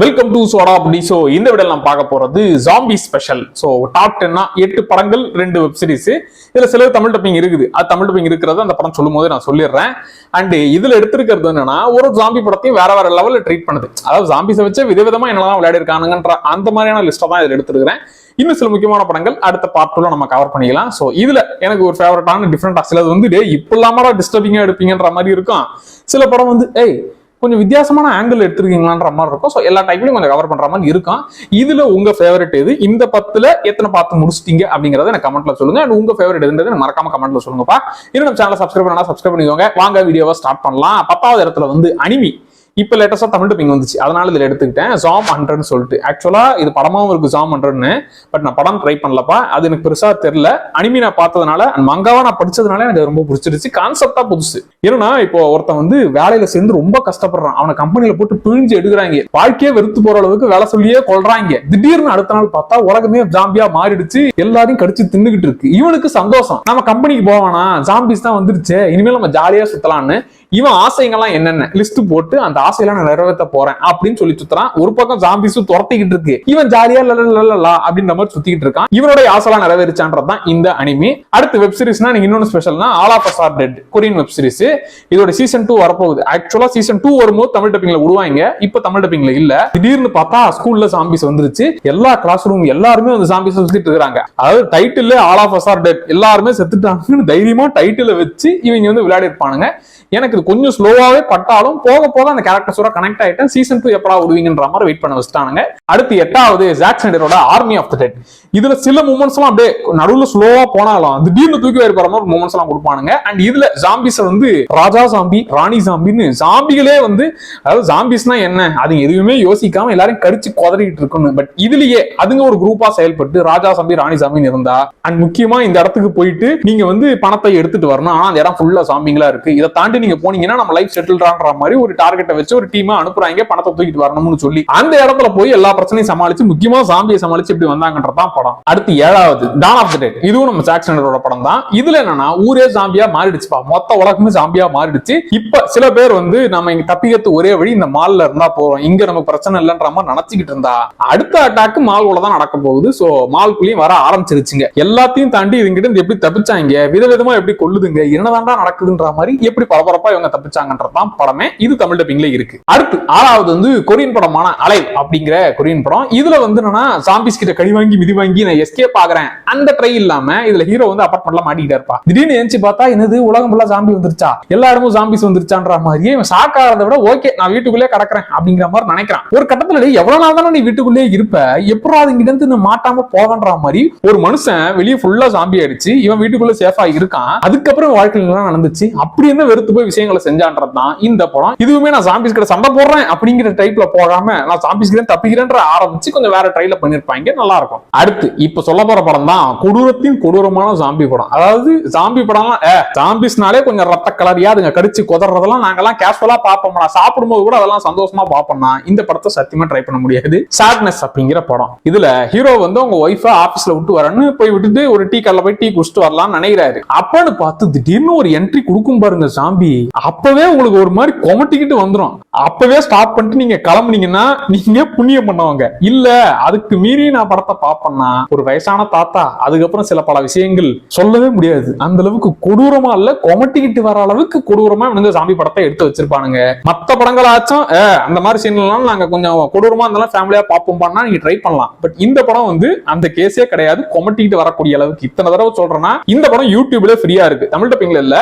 Welcome to soda அப்படி so இந்த விட நான் பார்க்க போறது ஜாம்பி ஸ்பெஷல் ஸோ டாப் டென்னா எட்டு படங்கள் ரெண்டு வெப் சீரிஸ் இதுல சில தமிழ் டப்பிங் இருக்குது. அது தமிழ் டப்பிங் இருக்கிறத அந்த படம் சொல்லும் போது நான் சொல்லிடுறேன். அண்ட் இதுல எடுத்திருக்கிறது என்னன்னா ஒரு ஜாம்பி படத்தையும் வேற வேற லெவல்ல ட்ரீட் பண்ணுது. அதாவது ஜாம்பிஸை வச்சு விதவிதமா என்னெல்லாம் விளையாடி இருக்கானுங்கன்ற அந்த மாதிரியான லிஸ்ட்டை தான் இதில் எடுத்திருக்கிறேன். இன்னும் சில முக்கியமான படங்கள் அடுத்த பார்ட்டுல நம்ம கவர் பண்ணிக்கலாம். ஸோ இதுல எனக்கு ஒரு ஃபேவரட்டான டிஃப்ரெண்டா சிலது வந்து டே இப்ப இல்லாமடா டிஸ்டர்பிங்கா எடுப்பீங்கன்ற மாதிரி இருக்கும். சில படம் வந்து ஏய் கொஞ்சம் வித்தியாசமான ஆங்கிள் எடுத்திருக்கீங்களான்ற மாதிரி இருக்கும். ஸோ எல்லா டைப்லையும் கொஞ்சம் கவர் பண்ற மாதிரி இருக்கும். இதுல உங்க ஃபேவரட் எது? இந்த பத்துல எத்தனை பார்த்து முடிச்சிட்டீங்க அப்படிங்கறத எனக்கு கமெண்ட்ல சொல்லுங்க. அண்ட் உங்க ஃபேவரட் எதுன்றது எனக்கு மறக்காம கமெண்ட்ல சொல்லுங்கப்பா. இன்னும் நம்ம சேனலை சப்ஸ்கிரைப் பண்ணா சப்ஸ்கிரைப் பண்ணிக்கோங்க. வாங்க வீடியோவை ஸ்டார்ட் பண்ணலாம். பத்தாவது இடத்துல வந்து அனிமி. இப்போ லேட்டஸ்டாக தமிழ் டப்பிங் வந்துச்சு. அதனால இதில் எடுத்துக்கிட்டேன். ஜாம் ஹண்ட்ரட்னு சொல்லிட்டு. ஆக்சுவலாக இது படமாகவும் இருக்கு ஜாம் ஹண்ட்ரட்னு பட் நான் படம் ட்ரை பண்ணலப்பா. அது எனக்கு பெருசாக தெரியல. அனிமி நான் பார்த்ததுனால அண்ட் மங்காவாக நான் படிச்சதுனால எனக்கு ரொம்ப பிடிச்சிருச்சு. கான்செப்டாக புதுசு. ஏன்னா இப்போ ஒருத்தன் வந்து வேலையில சேர்ந்து ரொம்ப கஷ்டப்படுறான். அவனை கம்பெனியில் போட்டு பிழிஞ்சு எடுக்கிறாங்க. வாழ்க்கையே வெறுத்து போற அளவுக்கு வேலை சொல்லியே கொள்றாங்க திடீர்னு அடுத்த நாள் பார்த்தா உலகமே ஜாம்பியா மாறிடுச்சு. எல்லாரையும் கடிச்சு தின்னுகிட்டு இருக்கு. இவனுக்கு சந்தோஷம். நம்ம கம்பெனிக்கு போவானா ஜாம்பிஸ் தான் வந்துருச்சு. இனிமேல் நம்ம ஜாலியா சுத்தலாம்னு. இவன் ஆசைங்கள்லாம் என்னென்ன? லிஸ்ட் போட்டு அந்த ஆசையெல்லாம் நான் நிறைவேற்ற போறேன் அப்படின்னு சொல்லி சுத்துறான். ஒரு பக்கம் ஜாம்பிஸும் துரத்திக்கிட்டு இருக்கு. இவன் ஜாலியா லலா அப்படின்ற மாதிரி சுத்திக்கிட்டு இருக்கான். இவனுடைய ஆசைலாம் நிறைவேறிச்சான்றதுதான் இந்த அனிமி அடுத்து வெப் சீரிஸ்னா நீங்க இன்னொன்னு ஸ்பெஷல்னா all of are dead Korean web series இதோட சீசன் டூ வரப்போகுது. ஆக்சுவலா சீசன் டூ வரும்போது தமிழ் டப்பிங்ல விடுவாங்க. இப்ப தமிழ் டப்பிங்ல இல்ல. திடீர்னு பார்த்தா ஸ்கூல்ல ஜாம்பிஸ் வந்துருச்சு. எல்லா கிளாஸ் ரூம் எல்லாருமே வந்து ஜாம்பிஸ் சுத்திட்டு இருக்காங்க அதாவது title all of are dead எல்லாருமே செத்துட்டாங்கன்னு தைரியமா டைட்டில வச்சு இவங்க வந்து விளையாடி இருப்பானுங்க எனக்கு இது கொஞ்சம் ஸ்லோவாகவே பட்டாலும் போக போக அந்த கேரக்டர்ஸோட கனெக்ட் ஆயிட்டேன். சீசன் டூ எப்படா விடுவீங்கன்ற மாதிரி வெயிட் பண்ண வச்சுட்டானுங்க. அடுத்து எட்டாவது ஜாக் ஸ்னைடரோட ஆர்மி ஆஃப் த டெட் இதுல சில மூமெண்ட்ஸ்லாம் அப்படியே நடுவில் ஸ்லோவா போனாலும் திடீர்னு தூக்கி வர போற மாதிரி மூமெண்ட்ஸ் எல்லாம் கொடுப்பானுங்க. அண்ட் இதுல ஜாம்பிஸ் வந்து ராஜா ஜாம்பி ராணி ஜாம்பின்னு ஜாம்பிகளே வந்து அதாவது ஜாம்பிஸ்னா என்ன? அது எதுவுமே யோசிக்காம எல்லாரும் கடிச்சு குதறிட்டு இருக்கணும் பட் இதுலயே அதுங்க ஒரு குரூப்பா செயல்பட்டு ராஜா சாம்பி ராணி சாம்பின்னு இருந்தா அண்ட் முக்கியமா இந்த இடத்துக்கு போயிட்டு நீங்க வந்து பணத்தை எடுத்துட்டு வரணும். ஆனா அந்த இடம் ஃபுல்லா சாம்பிங்களா இருக்கு. இதை தாண்டி நீங்க போனீங்கன்னா நம்ம லைஃப் செட்டில்டான்ற மாதிரி ஒரு டார்கெட்டை வச்சு ஒரு டீமா அனுப்புறாங்க பணத்தை தூக்கிட்டு வரணும்னு சொல்லி. அந்த இடத்துல போய் எல்லா பிரச்சனையும் சமாளிச்சு முக்கியமா சாம்பியை சமாளிச்சு இப்படி வந்தாங்கன்றதான் படம். அடுத்து ஏழாவது டான் ஆஃப் த டேட் இதுவும் நம்ம ஜாக்சனரோட படம் தான். இதுல என்னன்னா ஊரே சாம்பியா மாறிடுச்சுப்பா. மொத்த உலகமே சாம்பியா மாறிடுச்சு. இப்ப சில பேர் வந்து நம்ம இங்க தப்பிக்கிறது ஒரே வழி இந்த மால்ல இருந்தா போறோம் இங்க நமக்கு பிரச்சனை இல்லைன்ற மாதிரி நினைச்சுக்கிட்டு இருந்தா. அடுத்த அட்டாக் மால்குள்ள தான் நடக்க போகுது. சோ மால்குள்ளயும் வர ஆரம்பிச்சிருச்சுங்க. எல்லாத்தையும் தாண்டி இதுங்கிட்ட எப்படி தப்பிச்சாங்க? விதவிதமா எப்படி கொள்ளுதுங்க என்னதான்டா நடக்குதுன்ற மாதிரி எப்படி போறப்ப இவங்க தப்பிச்சாங்கன்றதான் படமே. இது தமிழ் டப்பிங்ல இருக்கு. அடுத்து ஆறாவது வந்து கொரியன் படமான அலை அப்படிங்கிற கொரியன் படம். இதுல வந்து என்னன்னா சாம்பிஸ் கிட்ட கடி வாங்கி மிதி வாங்கி நான் எஸ்கேப் ஆகுறேன். அந்த ட்ரை இல்லாம இதுல ஹீரோ வந்து அப்பார்ட்மெண்ட்ல மாட்டிக்கிட்டே இருப்பா. திடீர்னு எந்திச்சு பார்த்தா என்னது உலகம் ஃபுல்லா சாம்பி வந்துருச்சா? எல்லா இடமும் சாம்பிஸ் வந்துருச்சான்ற மாதிரியே இவன் ஷாக் ஆகிறத விட ஓகே நான் வீட்டுக்குள்ளே கிடக்குறேன் அப்படிங்கிற மாதிரி நினைக்கிறான். ஒரு கட்டத்துல எவ்வளவு நாள் தானே நீ வீட்டுக்குள்ளே இருப்ப? எப்படா அது இங்கிட்ட இருந்து மாட்டாம போகன்ற மாதிரி? ஒரு மனுஷன் வெளியே ஃபுல்லா சாம்பி ஆயிடுச்சு. இவன் வீட்டுக்குள்ள சேஃபா இருக்கான். அதுக்கப்புறம் வாழ்க்கையில நடந்துச்சு? அப்படி என்ன வெறுத்து போய் விஷயங்களை செஞ்சான்றது தான் இந்த படம். இதுவுமே நான் சாம்பிஸ் கிட்ட சண்டை போடுறேன் அப்படிங்கிற டைப்ல போகாம நான் சாம்பிஸ் கிட்ட தப்பிக்கிறேன்ற ஆரம்பிச்சு கொஞ்சம் வேற ட்ரைல பண்ணிருப்பாங்க நல்லா இருக்கும். அடுத்து இப்ப சொல்ல போற படம் தான் கொடூரத்தின் கொடூரமான ஜாம்பி படம். அதாவது ஜாம்பி படம்லாம் ஏ ஜாம்பிஸ்னாலே கொஞ்சம் ரத்த கலரியா அதுங்க கடிச்சு குதறதெல்லாம் நாங்கெல்லாம் கேஷுவலா பார்ப்போம்டா. சாப்பிடும்போது கூட அதெல்லாம் சந்தோஷமா பார்ப்போம்னா இந்த படத்தை சத்தியமா ட்ரை பண்ண முடியாது. சாட்னஸ் அப்படிங்கிற படம். இதுல ஹீரோ வந்து அவங்க ஒய்ஃப ஆபீஸ்ல விட்டு வரேன்னு போய் விட்டுட்டு ஒரு டீ கல்ல போய் டீ குடிச்சிட்டு வரலாம்னு நினைக்கிறாரு. அப்பன்னு பார்த்து திடீர்னு ஒரு என்ட்ரி கொடுக்கும் பாருங்க சாம்பி அப்பவே உங்களுக்கு ஒரு மாதிரி கொமட்டிக்கிட்டு வந்துரும். அப்பவே ஸ்டாப் பண்ணிட்டு நீங்க கிளம்புனீங்கன்னா நீங்க புண்ணியம் பண்ணவங்க. இல்ல அதுக்கு மீறி நான் படத்தை பாப்பேன்னா ஒரு வயசான தாத்தா அதுக்கப்புறம் சில பல விஷயங்கள் சொல்லவே முடியாது. அந்த அளவுக்கு கொடூரமா இல்ல கொமட்டிக்கிட்டு வர அளவுக்கு கொடூரமா இவனுங்க சாமி படத்தை எடுத்து வச்சிருப்பானுங்க. மத்த படங்களாச்சும் ஆச்சும் அந்த மாதிரி சீன்லாம் நாங்க கொஞ்சம் கொடூரமா இருந்தாலும் ஃபேமிலியா பார்ப்போம் பண்ணா நீங்க ட்ரை பண்ணலாம். பட் இந்த படம் வந்து அந்த கேஸே கிடையாது. கொமட்டிக்கிட்டு வரக்கூடிய அளவுக்கு. இத்தனை தடவை சொல்றேன்னா இந்த படம் யூடியூப்ல ஃப்ரீயா இருக்கு. தமிழ் டப்பிங்ல இல்ல.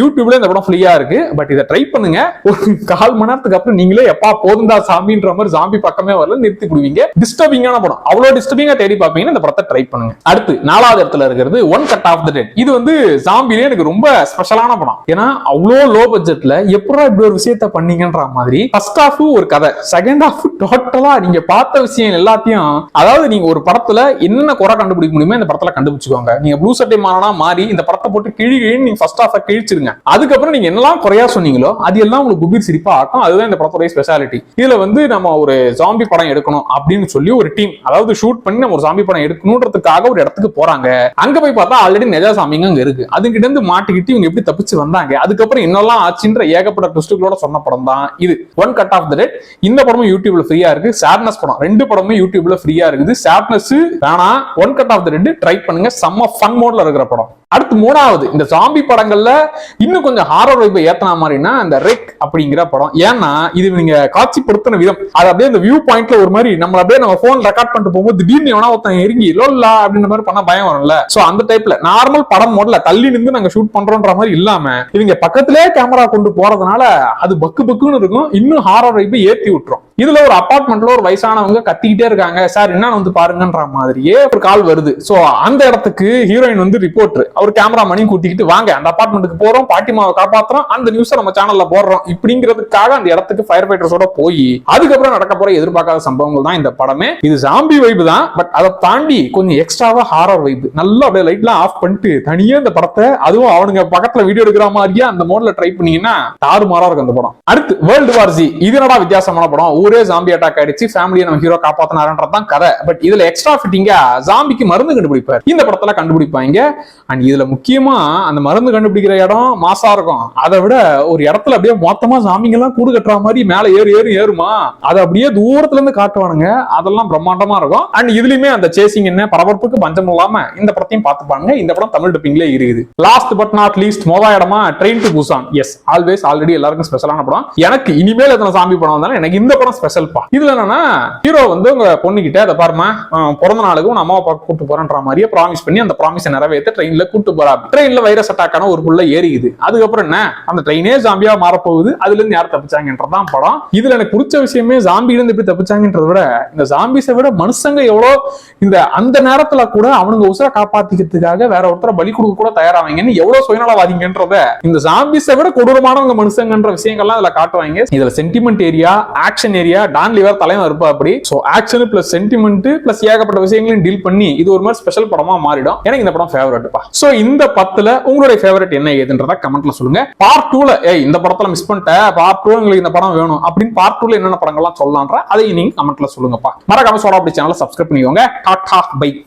யூடியூப்ல இந்த படம் ஃப்ரீயா இருக்கு. பட் இதை ட்ரை பண்ணுங்க. ஒரு கால் மணி நேரத்துக்கு அப்புறம் நீங்களே எப்பா போதுந்தா சாமின்ற மாதிரி ஜாம்பி பக்கமே வரல நிறுத்தி விடுவீங்க டிஸ்டர்பிங்கான படம். அவ்வளவு டிஸ்டர்பிங்கா தேடி பார்ப்பீங்கன்னா இந்த படத்தை ட்ரை பண்ணுங்க. அடுத்து நாலாவது இடத்துல இருக்கிறது one cut of the dead இது வந்து சாம்பிலே எனக்கு ரொம்ப ஸ்பெஷலான படம். ஏன்னா அவ்வளோ லோ பட்ஜெட்ல எப்படா இப்படி ஒரு விஷயத்த பண்ணீங்கன்ற மாதிரி ஃபர்ஸ்ட் ஹாஃப் ஒரு கதை. செகண்ட் ஹாஃப் டோட்டலா நீங்க பார்த்த விஷயம் எல்லாத்தையும் அதாவது நீங்க ஒரு படத்துல என்னென்ன குறை கண்டுபிடிக்க முடியுமோ இந்த படத்துல கண்டுபிடிச்சுக்கோங்க. நீங்க ப்ளூ சட்டை மாறனா மாறி இந்த படத்தை போட்டு கிழி கிழி நீங்க ஃபர்ஸ்ட் ஹாஃப கிழிச்சிருங்க. அதுக்கப்புறம் நீங்க என்னெல்லாம் குறையா சொன்னீங்களோ அது எல்லாம் உங்களுக்கு குபீர் சிரிப்பா ஆக்கும் அதுதான் இந்த படத்துடைய ஸ்பெஷாலிட்டி இதுல வந்து நம்ம ஒரு ஜாம்பி படம் எடுக்கணும் அப்படின்னு சொல்லி ஒரு டீம் அதாவது ஷூட் பண்ணி நம்ம ஒரு ஜாம்பி படம் எடுக்கணுன்றதுக்காக ஒரு இடத்துக்கு போறாங்க. அங்க போய் பார்த்தா ஆல்ரெடி நெஜா சாமிங்க அங்க இருக்கு. அதுகிட்ட இருந்து மாட்டிக்கிட்டு இவங்க எப்படி தப்பிச்சு வந்தாங்க? அதுக்கப்புறம் என்னெல்லாம் ஆச்சுன்ற ஏகப்பட்ட ட்விஸ்டுகளோட சொன்ன படம் தான் இது. One cut of the dead இந்த படமும் யூடியூப்ல ஃப்ரீயா இருக்கு. சேட்னஸ் படம். ரெண்டு படமும் யூடியூப்ல ஃப்ரீயா இருக்குது. சேட்னஸ் வேணா one cut of the dead try பண்ணுங்க. செம்ம ஃபன் மோட்ல இருக்கிற படம். அடுத்து மூணாவது. இந்த ஜாம்பி படங்கள்ல இன்னும் கொஞ்சம் ஹாரர் வைப்பை ஏத்தனா மாதிரினா அந்த ரெக் அப்படிங்கிற படம். ஏன்னா இது நீங்க காட்சிப்படுத்தின விதம். அது அப்படியே இந்த வியூ பாயிண்ட்ல ஒரு மாதிரி நம்ம அப்படியே நம்ம போன் ரெக்கார்ட் பண்ணிட்டு போகும்போது திடீர்னு எவனா ஒருத்தன் இறங்கி லோல்லா அப்படின்ற மாதிரி பண்ணா பயம் வரும்ல. சோ அந்த டைப்ல நார்மல் படம் மோட்ல தள்ளி நின்று நாங்க ஷூட் பண்றோம்ன்ற மாதிரி இல்லாம இவங்க பக்கத்திலே கேமரா கொண்டு போறதுனால அது பக்கு பக்குன்னு இருக்கும். இன்னும் ஹாரர் வைப்பை ஏத்தி விட்டுரும். இதுல ஒரு அப்பார்ட்மெண்ட்ல ஒரு வயசானவங்க கத்திக்கிட்டே இருக்காங்க. சார் என்னன்னு வந்து பாருங்கன்ற மாதிரியே ஒரு கால் வருது. சோ அந்த இடத்துக்கு ஹீரோயின் வந்து ரிப்போர்ட் அவர் கேமரா மணி கூட்டிக்கிட்டு வாங்க அந்த அப்பார்ட்மெண்ட்டுக்கு போறோம். பாட்டிமாவை காப்பாத்துறோம். அந்த நியூஸை நம்ம சேனல்ல போடுறோம். இப்படிங்கிறதுக்காக அந்த இடத்துக்கு ஃபயர் ஃபைட்டர்ஸோட போய் அதுக்கப்புறம் நடக்க போற எதிர்பார்க்காத சம்பவங்கள் தான் இந்த படமே. இது ஜாம்பி வைப்பு தான். பட் அதை தாண்டி கொஞ்சம் எக்ஸ்ட்ராவா ஹாரர் வைப்பு நல்லா அப்படியே லைட்லாம் ஆஃப் பண்ணிட்டு தனியா இந்த படத்தை அதுவும் அவனுங்க பக்கத்துல வீடியோ எடுக்கிற மாதிரியே அந்த மோட்ல ட்ரை பண்ணீங்கன்னா தாறுமாறா இருக்கும் அந்த படம். அடுத்து வேர்ல்டு வார் ஜி இது என்னடா வித்தியாசமான படம்? ஊரே ஜாம்பி அட்டாக் ஆயிடுச்சு. ஃபேமிலியை நம்ம ஹீரோ காப்பாத்தினாரன்றதான் கதை. பட் இதுல எக்ஸ்ட்ரா ஃபிட்டிங்கா ஜாம்பிக்கு மருந்து கண்டுபிடிப்பார். இந்த படத்துல கண்டுபிடிப்பாங்க. அண்ட் இதுல முக்கியமா அந்த மருந்து கண்டுபிடிக்கிற இடம் மாசா இருக்கும். அதை விட ஒரு இடத்துல அப்படியே மொத்தமா ஜாம்பிங்கெல்லாம் கூடு கட்டுற மாதிரி மேல ஏறு ஏறு ஏறுமா? அதை அப்படியே தூரத்துல இருந்து காட்டுவானுங்க. அதெல்லாம் பிரம்மாண்டமா இருக்கும். அண்ட் இதுலயுமே அந்த சேசிங் என்ன? பரபரப்புக்கு பஞ்சம் இல்லாம இந்த படத்தையும் பார்த்துப்பாங்க இந்த படம் தமிழ் டப்பிங்லேயே இருக்குது லாஸ்ட் பட் நாட் லீஸ்ட் மொதா இடமா? Train to Busan is always already எல்லாருக்கும் ஸ்பெஷலான படம். எனக்கு இனிமேல் எத்தனை சாமி படம் வந்தாலும் எனக்கு இந்த படம் ஸ்பெஷல் பா. இதுல என்னன்னா ஹீரோ வந்து உங்க பொண்ணுகிட்ட அதை பாருமா பிறந்த நாளுக்கு உன் அம்மாவை பார்க்க கூட்டு போறேன்ற மாதிரியே ப்ராமிஸ் பண்ணி அந்த ப்ராமிஸை நிறைவேற்ற ட்ரெயின்ல கூட்டு போறா. ட்ரெயின்ல வைரஸ் அட்டாக் ஆன ஒரு புள்ள ஏறிக்குது. அதுக்கப்புறம் என்ன? அந்த ட்ரெயினே ஜாம்பியா மாறப்போகுது. அதுல இருந்து யார் தப்பிச்சாங்கன்றதான் படம். இதுல எனக்கு பிடிச்ச விஷயமே ஜாம்பில இருந்து எப்படி தப்பிச்சாங்கன்றத விட இந்த ஜாம்பிஸை விட மனுஷங்க எவ்வளோ இந்த அந்த நேரத்துல கூட அவனுங்க உசுரை காப்பாத்திக்கிறதுக்காக வேற ஒருத்தரை பலி கொடுக்க கூட தயாராவீங்கன்னு எவ்வளவு சுயநலவாதிங்கன்றத இந்த ஜாம்பிஸை விட கொடூரமானவங்க மனுஷங்கன்ற விஷயங்கள்லாம் இதுல காட்டுவாங்க. இதுல sentiment area action area don liver தலைவன் இருப்பா அப்படி. So action plus sentiment plus ஏகப்பட்ட விஷயங்களையும் டீல் பண்ணி இது ஒரு மாதிரி ஸ்பெஷல் படமா மாறிடும். எனக்கு இந்த படம் ஃபேவரட்ப்பா சோ இந்த பத்துல உங்களுடைய ஃபேவரட் என்ன ஏதுன்றத கமெண்ட்ல சொல்லுங்க. பார்ட் டூல ஏய் இந்த படத்துல மிஸ் பண்ணிட்ட பார்ட் டூ உங்களுக்கு இந்த படம் வேணும். அப்படின்னு பார்ட் டூல என்னென்ன படங்கள்லாம் சொல்லலான்ற அதையும் நீங்க கமெண்ட்ல சொல்லுங்கப்பா. மறக்காம சோடா அப்படி சேனலை சப்ஸ்கிரைப் பண்ணிக்கோங்க. Tata bye